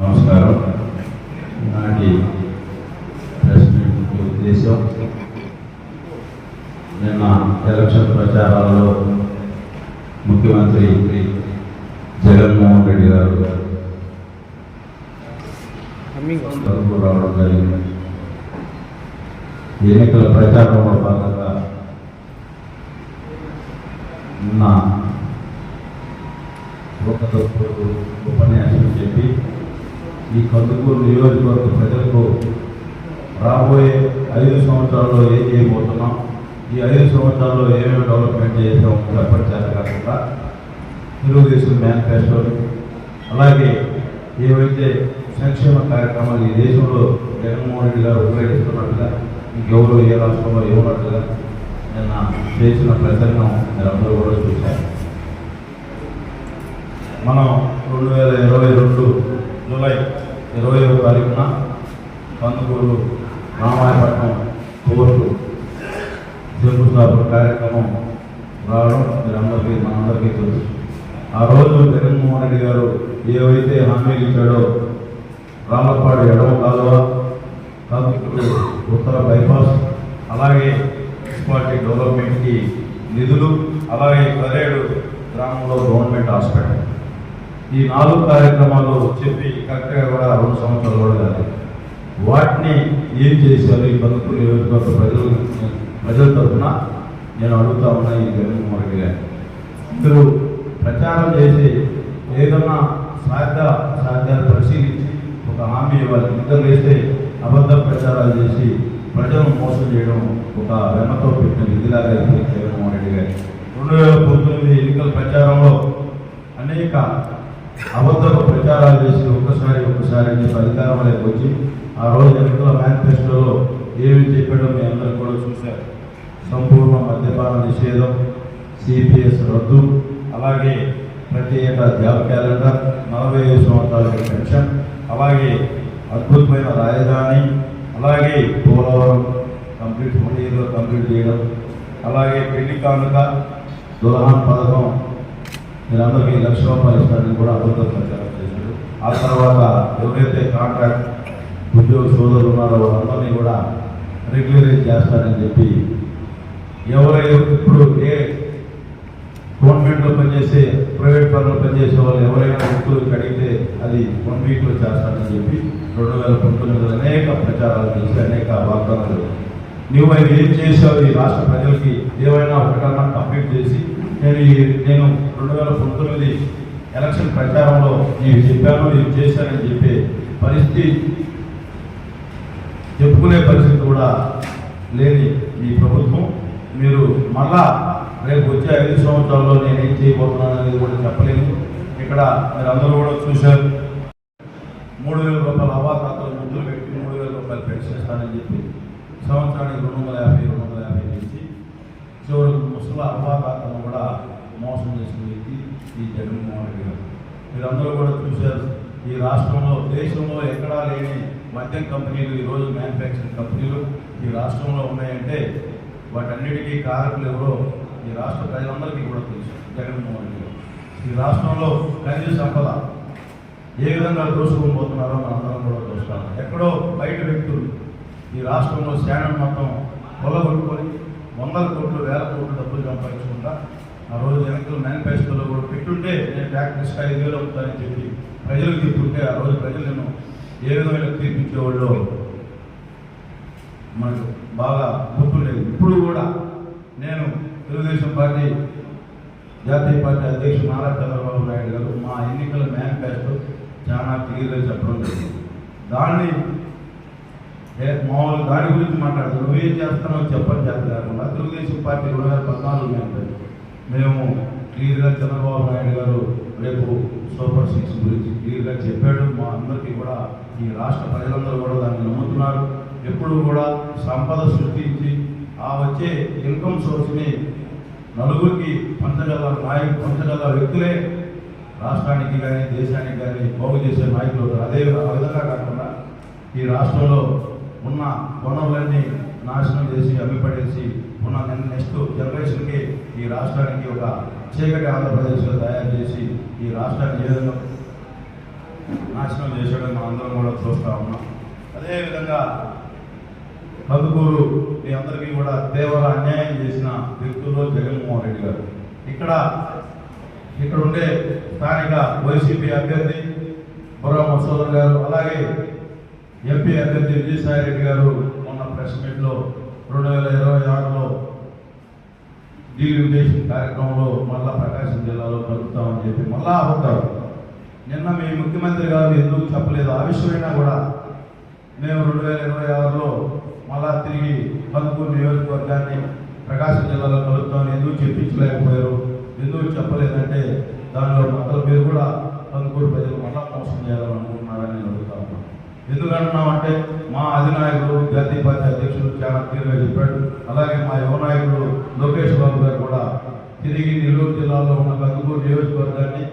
నమస్కారం. నాటి ఉద్దేశం నిన్న ఎలక్షన్ ప్రచారాల్లో ముఖ్యమంత్రి జగన్మోహన్ రెడ్డి గారు రావడం జరిగింది. ఎన్నికల ప్రచారంలో భాగంగా నిన్న ఒక ఉపన్యాసం చెప్పి ఈ కందుకూరు నియోజకవర్గ ప్రజలకు రాబోయే ఐదు సంవత్సరాల్లో ఏం చేయబోతున్నాం? ఈ ఐదు సంవత్సరాల్లో ఏమేమి డెవలప్మెంట్ చేసాం చెప్పడం కాకుండా తెలుగుదేశం మేనిఫెస్టోలు అలాగే ఏవైతే సంక్షేమ కార్యక్రమాలు ఈ దేశంలో జగన్మోహన్ రెడ్డి గారు ఉపయోగిస్తున్నట్టుగా ఇంకెవరు ఏ రాష్ట్రంలో ఇవ్వనట్టుగా నిన్న చేసిన ప్రసంగం అందరూ కూడా చూశారు. మనం రెండు వేల ఇరవై రెండు జూలై ఇరవై తారీఖున కందుకూరు రామాయపట్నం కోర్టు శంకుస్థాపన కార్యక్రమం రావడం మీరందరికీ మనందరికీ తెలుసు. ఆ రోజు జగన్మోహన్ రెడ్డి గారు ఏవైతే హామీలు ఇచ్చాడో రాళ్ళపాడు ఎడమ కాలువ కందుకూరు ఉత్తర బైపాస్ అలాగే మున్సిపాలిటీ డెవలప్మెంట్కి నిధులు అలాగే కరేడు గ్రామంలో గవర్నమెంట్ హాస్పిటల్. ఈ నాలుగు కార్యక్రమాలు చెప్పి కరెక్ట్గా కూడా రెండు సంవత్సరాలు కూడా వాటిని ఏం చేశారు? ఈ బతుకులు నియోజకవర్గ ప్రజలు ప్రజల తరఫున నేను అడుగుతా ఉన్నా ఈ జగన్మోహన్ రెడ్డి గారు మీరు ప్రచారం చేసి ఏదన్నా సాధ్య సాధ్యాలు పరిశీలించి ఒక హామీ ఇవ్వాలి. నిద్ర వేస్తే అబద్ధ ప్రచారాలు చేసి ప్రజలను మోసం చేయడం ఒక వెన్నతో పెట్టిన విధిలాగా జగన్మోహన్ రెడ్డి గారి రెండు వేల పంతొమ్మిది ఎన్నికల ప్రచారంలో అనేక అబద్ధపు ప్రచారాలు చేసి ఒక్కసారి ఒక్కసారి అని చెప్పి అధికారంలోకి వచ్చి ఆ రోజు ఎన్నికల మేనిఫెస్టోలో ఏమి చెప్పాడో మీ అందరూ కూడా చూశారు. సంపూర్ణ మద్యపాన నిషేధం సిపిఎస్ రద్దు అలాగే ప్రతి ఏటా జాబ్ క్యాలెండర్ నలభై ఐదు సంవత్సరాలకి పెన్షన్ అలాగే అద్భుతమైన రాజధాని అలాగే పోలవరం కంప్లీట్ వన్ ఇయర్లో కంప్లీట్ చేయడం అలాగే పెళ్ళి కానుక దులహాన్ పథకం మీరందరికీ లక్ష రూపాయలు ఇస్తారని కూడా అబద్ధం ప్రచారం చేశారు ఆ తర్వాత ఎవరైతే కాంట్రాక్ట్ ఉద్యోగ సోదరులు ఉన్నారో వాళ్ళందరినీ కూడా రెగ్యులరైజ్ చేస్తారని చెప్పి ఎవరైతే ఇప్పుడు ఏ గవర్నమెంట్లో పనిచేసే ప్రైవేట్ పనులు పనిచేసే వాళ్ళు ఎవరైనా వ్యక్తులు అడిగితే అది వన్ వీక్లో చేస్తారని చెప్పి రెండు వేల పంతొమ్మిదిలో అనేక ప్రచారాలు చేసి అనేక వాగ్దానాలు. నువ్వు ఏం చేసావు ఈ రాష్ట్ర ప్రజలకి? ఏమైనా ఒకటన్నా కంప్లీట్ చేసి నేను ఈ నేను రెండు వేల పంతొమ్మిది ఎలక్షన్ ప్రచారంలో నేను చెప్పాను నేను చేశానని చెప్పే పరిస్థితి చెప్పుకునే పరిస్థితి కూడా లేని ఈ ప్రభుత్వం. మీరు మళ్ళా రేపు వచ్చే ఐదు సంవత్సరాల్లో నేనేం చేయబోతున్నాను అనేది కూడా చెప్పలేను. ఇక్కడ మీరు అందరూ కూడా చూశారు. మూడు వేల రూపాయల అవాతాతలు ముద్దులు పెట్టి మూడు వేల రూపాయలు పెన్షన్ ఇస్తానని చెప్పి సంవత్సరానికి రెండు వందల యాభై రెండు వందల యాభై చేసి చివరికి ముసల అవాతాతలను కూడా మోసం చేసిన వ్యక్తి ఈ జగన్మోహన్ రెడ్డి గారు. మీరందరూ కూడా చూశారు ఈ రాష్ట్రంలో దేశంలో ఎక్కడా లేని మద్యం కంపెనీలు ఈరోజు మ్యానుఫ్యాక్చరింగ్ కంపెనీలు ఈ రాష్ట్రంలో ఉన్నాయంటే వాటన్నిటికీ కారకులు ఎవరో ఈ రాష్ట్ర ప్రజలందరికీ కూడా తెలుసు జగన్మోహన్ రెడ్డి గారు. ఈ రాష్ట్రంలో ఖనిజ సంపద ఏ విధంగా దోసుకొని పోతున్నారో మనందరం కూడా చూస్తాం. ఎక్కడో బయట వ్యక్తులు ఈ రాష్ట్రంలో శానం మొత్తం కొల్లగొట్టుకొని వందల కోట్లు వేల కోట్లు డబ్బులు సంపాదించుకుంటా ఆ రోజు ఎన్నికల మేనిఫెస్టోలో కూడా పెట్టుంటే నేను ట్యాక్స్ ఐదు వేలు అవుతానని చెప్పి ప్రజలకు తీర్పుంటే ఆ రోజు ప్రజలను ఏ విధమైన తీర్పించేవాళ్ళు మనకు బాగా గుర్తుండేది ఇప్పుడు కూడా నేను తెలుగుదేశం పార్టీ జాతీయ పార్టీ అధ్యక్షుడు నారా చంద్రబాబు నాయుడు గారు మా ఎన్నికల మేనిఫెస్టో చాలా క్లియర్గా చెప్పడం జరిగింది. దాన్ని మామూలు దాని గురించి మాట్లాడుతూ నువ్వేం చేస్తానో చెప్పని చేస్తారనమాట తెలుగుదేశం పార్టీ రెండు వేల పద్నాలుగు అంటే మేము క్లియర్గా చంద్రబాబు నాయుడు గారు రేపు సూపర్ సిక్స్ గురించి క్లియర్గా చెప్పాడు. మా అందరికీ కూడా ఈ రాష్ట్ర ప్రజలందరూ కూడా దాన్ని నమ్ముతున్నారు. ఎప్పుడు కూడా సంపద సృష్టించి ఆ వచ్చే ఇన్కమ్ సోర్స్ని నలుగురికి పంచగల నాయకు పంచగల వ్యక్తులే రాష్ట్రానికి కానీ దేశానికి కానీ బాగు చేసే నాయకులు అదే ఆ విధంగా కాకుండా ఈ రాష్ట్రంలో ఉన్న వనరులన్నీ నాశనం చేసి అమ్మిపడేసి ఉన్న నెక్స్ట్ జనరేషన్కి ఈ రాష్ట్రానికి ఒక చీకటి ఆంధ్రప్రదేశ్లో తయారు చేసి ఈ రాష్ట్రాన్ని ఏ విధంగా నాశనం చేశాడని మనం అందరం కూడా చూస్తూ ఉన్నాం. అదేవిధంగా కందుకూరు మీ అందరికీ కూడా తీవ్ర అన్యాయం చేసిన వ్యక్తులు జగన్మోహన్ రెడ్డి గారు. ఇక్కడ ఇక్కడ ఉండే స్థానిక వైసీపీ అభ్యర్థి బుర్రా మసోదర్ గారు అలాగే ఎంపీ అభ్యర్థి విజయసాయి రెడ్డి గారు మొన్న ప్రెస్ మీట్లో రెండు వేల ఇరవై ఆరులో డీలిమిటేషన్ కార్యక్రమంలో మళ్ళా ప్రకాశం జిల్లాలో కలుపుతామని చెప్పి మళ్ళా అవుతారు నిన్న మీ ముఖ్యమంత్రి గారు ఎందుకు చెప్పలేదు? ఆ విషయమైనా కూడా మేము రెండు వేల ఇరవై ఆరులో మళ్ళా తిరిగి కందుకూరు నియోజకవర్గాన్ని ప్రకాశం జిల్లాలో కలుపుతామని ఎందుకు చెప్పించలేకపోయారు? ఎందుకు చెప్పలేదంటే దానిలో మొదల మీరు కూడా పలుకూరు ప్రజలు మళ్ళా మోసం చేయాలని అనుకుంటున్నారని నేను అడుగుతా ఉన్నాను ఎందుకంటున్నామంటే మా అధినాయకుడు జాతీయ పార్టీ అధ్యక్షుడు చాలా క్లియర్గా చెప్పాడు. అలాగే మా యువ నాయకుడు లోకేష్ బాబు గారు కూడా తిరిగి నెల్లూరు జిల్లాలో ఉన్న కందుకూరు నియోజకవర్గాన్ని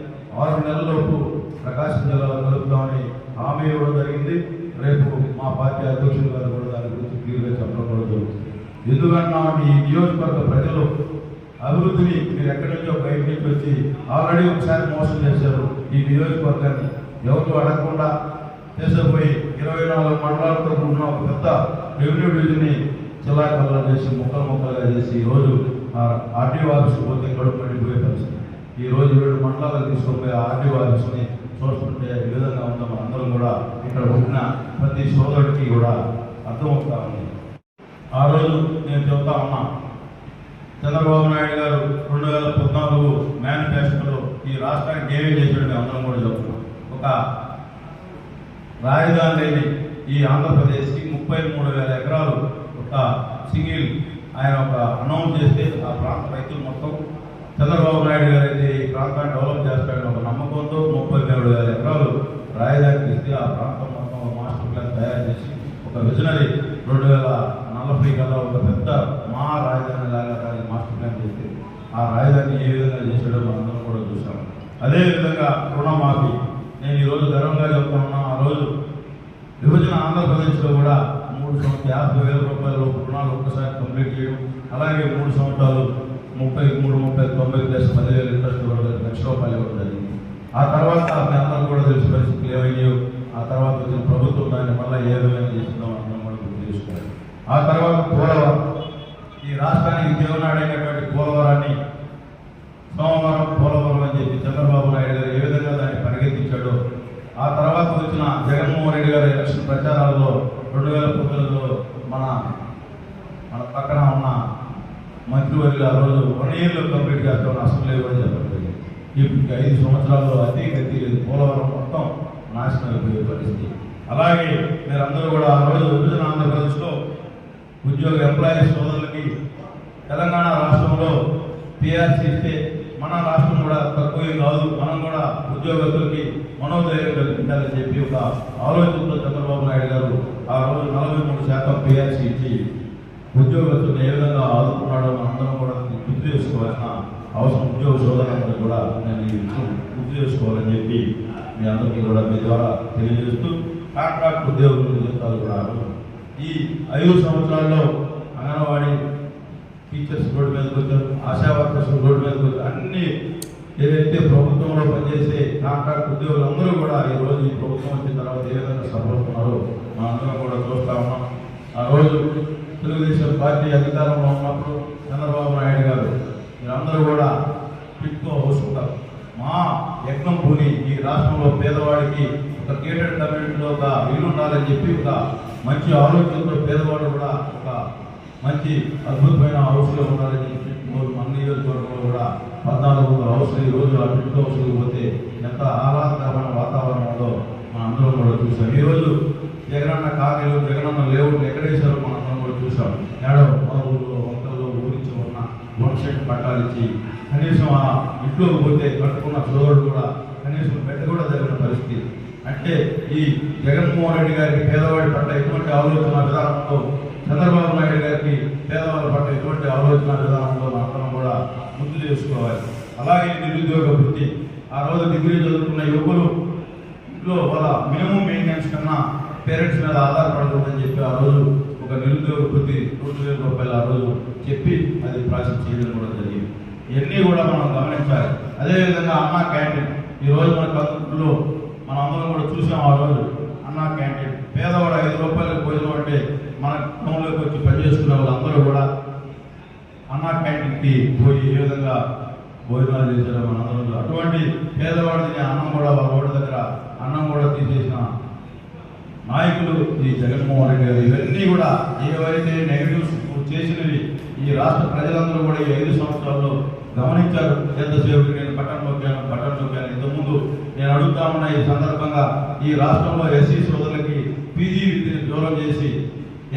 ఆరు నెలలలోపు ప్రకాశం జిల్లాలో కలుపుతామని హామీ ఇవ్వడం జరిగింది. రేపు మా పార్టీ అధ్యక్షుడు గారు కూడా దాని గురించి క్లియర్గా చెప్పడం కూడా జరుగుతుంది. ఎందుకంటున్నామంటే ఈ నియోజకవర్గ ప్రజలు అభివృద్ధిని మీరు ఎక్కడి నుంచో బయట నుంచి వచ్చి ఆల్రెడీ ఒకసారి మోసం చేశారు. ఈ నియోజకవర్గాన్ని ఎవరు అడగకుండా చేసబోయి ఇరవై నాలుగు మండలాలతో ఉన్న ఒక పెద్ద రెవెన్యూ డివిజన్ని జిల్లా కల్లా చేసి ముక్కలు ముక్కలుగా చేసి ఈరోజు ఆర్డీఓ ఆఫీస్కి పోతే కడుపు పడిపోయే పరిస్థితి. ఈ రోజు ఏడు మండలాలకు తీసుకుపోయి ఆర్డీఓ ఆఫీస్ని చూస్తుంటే ఏ విధంగా ఉందో మనందరం కూడా ఇక్కడ ఉన్న ప్రతి సోదరుడికి కూడా అర్థమవుతా ఉంది. ఆ రోజు నేను చెప్తా ఉన్నా చంద్రబాబు నాయుడు గారు రెండు వేల పద్నాలుగు మేనిఫెస్టోలో ఈ రాష్ట్రానికి ఏమేమి చేసినట్టు అందరం కూడా చెప్తున్నాం ఒక రాజధాని లేని ఈ ఆంధ్రప్రదేశ్కి ముప్పై మూడు వేల ఎకరాలు ఒక సింగిల్ ఆయన ఒక అనౌన్స్ చేస్తే ఆ ప్రాంత రైతులు మొత్తం చంద్రబాబు నాయుడు గారు అయితే ఈ ప్రాంతాన్ని డెవలప్ చేస్తాడని ఒక నమ్మకంతో ముప్పై మూడు వేల ఎకరాలు రాజధానికి ఇస్తే ఆ ప్రాంతం మొత్తం ఒక మాస్టర్ ప్లాన్ తయారు చేసి ఒక విజనరీ రెండు వేల నలభై కల్లా ఒక పెద్ద మా రాజధాని లాగా దానికి మాస్టర్ ప్లాన్ చేస్తే ఆ రాజధాని ఏ విధంగా చేసాడో మనందరం కూడా చూసాం అదేవిధంగా రుణమాఫీ. నేను ఈరోజు గర్వంగా చెప్తా ఆ రోజు విభజన ఆంధ్రప్రదేశ్లో కూడా మూడు సంవత్సరాలు యాభై వేల రూపాయలు రుణాలు ఒక్కసారి కంప్లీట్ చేయడం అలాగే మూడు సంవత్సరాలు ముప్పై మూడు ముప్పై తొంభై ప్లస్ పదివేల ఇంట్రెస్ట్ లక్ష రూపాయలు ఇవ్వడం జరిగింది. ఆ తర్వాత మీ అందరూ కూడా తెలిసి పరిస్థితులు ఏమయ్యావు ఆ తర్వాత వచ్చిన ప్రభుత్వం దాన్ని మళ్ళీ ఏ విధంగా చేసిందో అందరం కూడా తెలుసుకోవాలి ఆ తర్వాత పోలవరం. ఈ రాష్ట్రానికి జీవనాడైనటువంటి పోలవరాన్ని సోమవారం పోలవరం అని చెప్పి చంద్రబాబు నాయుడు గారు ఏ విధంగా దాన్ని పరిగెత్తించాడో ఆ తర్వాత వచ్చిన జగన్మోహన్ రెడ్డి గారి ఎలక్షన్ ప్రచారాల్లో రెండు వేల పంతొమ్మిదిలో మన మన పక్కన ఉన్న మంత్రివర్యులు ఆ రోజు వన్ ఇయర్లో కంప్లీట్ చేస్తామని అసెంబ్లీ కూడా చెప్పడం జరిగింది. ఇప్పుడు ఐదు సంవత్సరాల్లో అతి గతి లేదు. పోలవరం మొత్తం నాశనం అయిపోయే పరిస్థితి. అలాగే మీరందరూ కూడా ఆ రోజు విభజన ఆంధ్రప్రదేశ్లో ఉద్యోగ ఎంప్లాయీస్ సోదరులకి తెలంగాణ రాష్ట్రంలో పిఆర్సీ ఇస్తే మన రాష్ట్రం కూడా తక్కువ కాదు. మనం కూడా ఉద్యోగస్తులకి మనోధైర్యంగా ఉండాలని చెప్పి ఒక ఆలోచనతో చంద్రబాబు నాయుడు గారు ఆ రోజు నలభై మూడు శాతం పిఆర్సీ ఇచ్చి ఉద్యోగస్తులను ఏ విధంగా ఆదుకున్నాడో మనందరం కూడా గుర్తు చేసుకోవాల్సిన అవసరం ఉద్యోగ శోధనందరూ కూడా నేను ఈ విషయం గుర్తు చేసుకోవాలని చెప్పి మీ అందరికీ కూడా మీ ద్వారా తెలియజేస్తూ కాంట్రాక్ట్ ఉద్యోగుల జీతాలు కూడా ఈ ఐదు సంవత్సరాల్లో అంగన్వాడీ టీచర్స్ రోడ్డు మీదకి వచ్చారు ఆశా వర్కర్స్ రోడ్డు మీదకి వచ్చారు అన్ని ఏదైతే ప్రభుత్వంలో పనిచేసే కాంట్రాక్ట్ ఉద్యోగులు అందరూ కూడా ఈ రోజు ఈ ప్రభుత్వం వచ్చిన తర్వాత ఏ విధంగా సఫలవుతున్నారో అందరం కూడా చూస్తా ఉన్నాం. ఆ రోజు తెలుగుదేశం పార్టీ అధికారంలో ఉన్నప్పుడు చంద్రబాబు నాయుడు గారు మీరందరూ కూడా టిట్కో హౌస్ మా యజ్ఞం భూమి ఈ రాష్ట్రంలో పేదవాడికి ఒక కేటెడ్ కమ్యూనిటీలో ఒక ఇల్లు ఉండాలని చెప్పి ఒక మంచి ఆలోచనతో పేదవాడు కూడా ఒక మంచి అద్భుతమైన హౌస్లో ఉండాలని చెప్పి మూడు మన పద్నాలుగు ఈరోజు ఈ రోజు ఆ టిట్కో హౌస్కి పోతే ఎంత ఆహ్లాదకరమైన వాతావరణం ఉందో మనం అందరం కూడా చూసాం. ఈ రోజు జగనన్న కాకలు జగనన్న ఎక్కడ ఎక్కడేసారో మనం అందరం కూడా చూసాం. ఏడో మా ఊళ్ళో వంకల్లో ఊరించి ఉన్న వన్ షెడ్ పట్టాలు ఇచ్చి కనీసం ఆ ఇంట్లో పోతే కట్టుకున్న చోరుడు కూడా కనీసం బెట్ట కూడా జరిగిన పరిస్థితి. అంటే ఈ జగన్మోహన్ రెడ్డి గారికి పేదవాడి పట్ల ఎటువంటి ఆలోచన విధానంతో చంద్రబాబు నాయుడు గారికి పేదవాళ్ళ పట్ల ఎటువంటి ఆలోచన విధానం మనందరం కూడా గుర్తు చేసుకోవాలి అలాగే నిరుద్యోగ వృత్తి ఆ రోజు డిగ్రీ చదువుకున్న యువకులు ఇంట్లో వాళ్ళ మినిమం మెయింటెనెన్స్ కన్నా పేరెంట్స్ మీద ఆధారపడకూడదని చెప్పి ఆ రోజు ఒక నిరుద్యోగ వృత్తి రెండు వేల రూపాయలు ఆ రోజు చెప్పి అది ప్రాసెస్ చేయడం కూడా జరిగింది. ఇవన్నీ కూడా మనం గమనించాలి. అదేవిధంగా అన్నా క్యాంటీన్. ఈ రోజు మన కందులో మనం అందరం కూడా చూసాం ఆ రోజు అన్నా క్యాంటీన్. పేదవాడు ఐదు రూపాయలకు భోజనం అంటే మన టౌన్లోకి వచ్చి పనిచేసుకునే వాళ్ళందరూ కూడా అన్నా క్యాంటీన్కి పోయి ఏ విధంగా భోజనాలు చేశారు మనందరూ అటువంటి పేదవాడిని అన్నం కూడా వాళ్ళ దగ్గర అన్నం కూడా తీసేసిన నాయకులు ఈ జగన్మోహన్ రెడ్డి గారు. ఇవన్నీ కూడా ఏవైతే నెగిటివ్స్ చేసినవి ఈ రాష్ట్ర ప్రజలందరూ కూడా ఈ ఐదు సంవత్సరాల్లో గమనించారు. ఎంతసేపు నేను బటన్ నొక్కాను బటన్ నొక్కాను. ఇంతకుముందు నేను అడుగుతా ఉన్న ఈ సందర్భంగా ఈ రాష్ట్రంలో ఎస్సీ సోదరులకి పీజీ విద్యను దూరం చేసి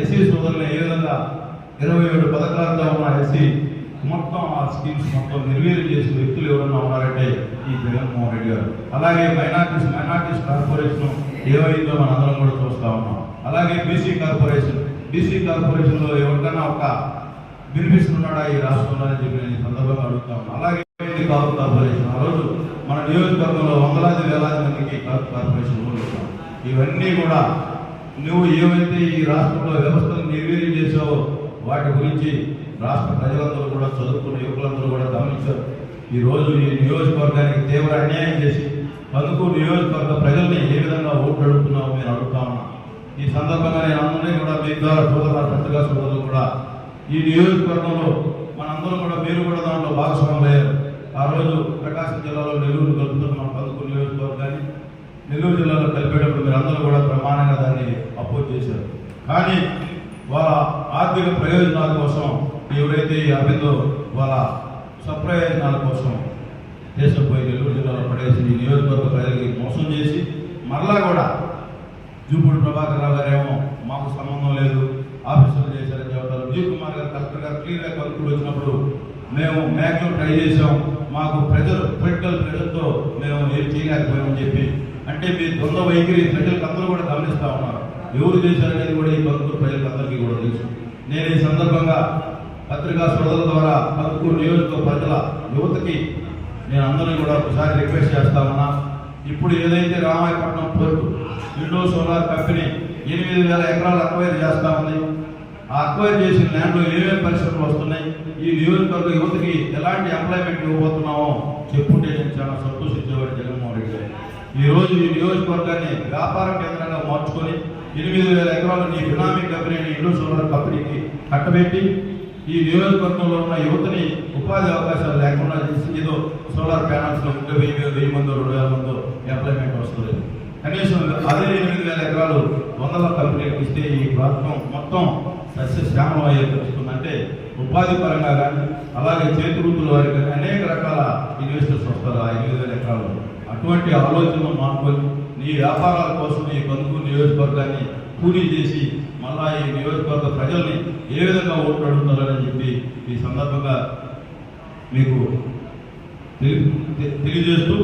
ఎస్సీ సోదరులను ఏ విధంగా ఇరవై ఏడు పథకాలతో ఉన్న ఎస్సీ మొత్తం ఆ స్కీమ్స్ మొత్తం నిర్వీర్యం చేసిన వ్యక్తులు ఎవరన్నా ఉన్నారంటే ఈ జగన్మోహన్ రెడ్డి గారు. అలాగే మైనార్టీస్ మైనార్టీస్ కార్పొరేషన్ ఏమైందో మన అందరం కూడా చూస్తూ ఉన్నాం. అలాగే బీసీ కార్పొరేషన్. బీసీ కార్పొరేషన్లో ఎవరికైనా ఒక బెనిఫిట్స్ ఉన్నాడా ఈ రాష్ట్రంలో అని చెప్పి నేను సందర్భంగా అడుగుతా ఉన్నాను అలాగే కాపు కార్పొరేషన్ ఆ రోజు మన నియోజకవర్గంలో వందలాది వేలాది మందికి కాపు కార్పొరేషన్ లోన్లు ఇవన్నీ కూడా నువ్వు ఏవైతే ఈ రాష్ట్రంలో వ్యవస్థను నిర్వీర్యం చేసావో వాటి గురించి రాష్ట్ర ప్రజలందరూ కూడా చదువుకున్న యువకులందరూ కూడా గమనించారు. ఈరోజు ఈ నియోజకవర్గానికి తీవ్ర అన్యాయం చేసి అందుకు నియోజకవర్గ ప్రజల్ని ఏ విధంగా ఓట్లు అడుగుతున్నావో మీరు అడుగుతా ఉన్నా. ఈ సందర్భంగా నేను అందరినీ కూడా మీ ద్వారా సోదరు పెద్దగా సోదరులు కూడా ఈ నియోజకవర్గంలో మనందరం కూడా మీరు కూడా దాంట్లో భాగస్వామ్యం అయ్యారు ఆ రోజు ప్రకాశం జిల్లాలో నెల్లూరు కలుపుతున్న పదకొండు నియోజకవర్గాన్ని. నెల్లూరు జిల్లాలో కలిపేటప్పుడు మీరు అందరూ కూడా ప్రమాణంగా దాన్ని అపోజ్ చేశారు. కానీ వాళ్ళ ఆర్థిక ప్రయోజనాల కోసం ఎవరైతే ఈ అభిందో వాళ్ళ సప్రయోజనాల కోసం దేశపోయి నెల్లూరు జిల్లాలో పడేసి ఈ నియోజకవర్గ ప్రజలకి మోసం చేసి మరలా కూడా జూపూడి ప్రభాకర్ రావు గారేమో మాకు సంబంధం లేదు ఆఫీసులు చేశారని చెప్తారు. విజయ్ కుమార్ గారు కలెక్టర్ గారు క్లియర్గా కలుపులు వచ్చినప్పుడు మేము మ్యాక్సిమం ట్రై చేసాం మాకు ప్రజలు పొలిటికల్ ప్రెజర్తో మేము ఏం చేయలేకపోయామని చెప్పి. అంటే మీ దొంగ వైఖరి ప్రజలకు అందరూ కూడా గమనిస్తూ ఉన్నారు. ఎవరు చేశారనేది కూడా ఈ కందుకూరు ప్రజలకు అందరికీ కూడా తెలుసు. నేను ఈ సందర్భంగా పత్రికా సోదరుల ద్వారా కందుకూరు నియోజకవర్గ ప్రజల యువతకి నేను అందరినీ కూడా ఒకసారి రిక్వెస్ట్ చేస్తామన్నా ఇప్పుడు ఏదైతే Ramayapatnam port window solar company ఎనిమిది వేల ఎకరాలు అక్వైర్ చేస్తా ఉంది. ఆ అక్వైర్ చేసిన ల్యాండ్లో ఏమేమి పరిస్థితులు వస్తున్నాయి? ఈ నియోజకవర్గ యువతకి ఎలాంటి ఎంప్లాయ్మెంట్ ఇవ్వబోతున్నామో చెప్పుంటే నేను చాలా సంతోషించేవాడు జగన్మోహన్ రెడ్డి గారు. ఈ ఈ నియోజకవర్గాన్ని వ్యాపార కేంద్రంగా మార్చుకొని ఎనిమిది వేల ఎకరాలు నీ బినామీ కంపెనీ ఇండో సోలార్ కంపెనీకి కట్టబెట్టి ఈ నియోజకవర్గంలో ఉన్న యువతని ఉపాధి అవకాశాలు లేకుండా చేసి ఏదో సోలార్ ప్యానల్స్లో ఉంటే వెయ్యి మీద వెయ్యి మందో రెండు వేల మందో ఎంప్లాయ్మెంట్ వస్తుంది కనీసం అదే ఎనిమిది వేల ఎకరాలు వందల కంపెనీలకు ఇస్తే ఈ ప్రాంతం మొత్తం సస్యశ్యామం అయ్యే పరిస్థితుంది ఉపాధి పరంగా కానీ అలాగే చేతి వృత్తుల వారికి కానీ అనేక రకాల ఇన్వెస్టర్స్ వస్తారు ఆ ఎనిమిది వేల ఎకరాలు. అటువంటి ఆలోచనలు మానుకొని ఈ వ్యాపారాల కోసం ఈ బంధువు నియోజకవర్గాన్ని పూరీ చేసి మళ్ళా ఈ నియోజకవర్గ ప్రజల్ని ఏ విధంగా ఓట్లు అడుగుతారని చెప్పి ఈ సందర్భంగా మీకు తెలియజేస్తూ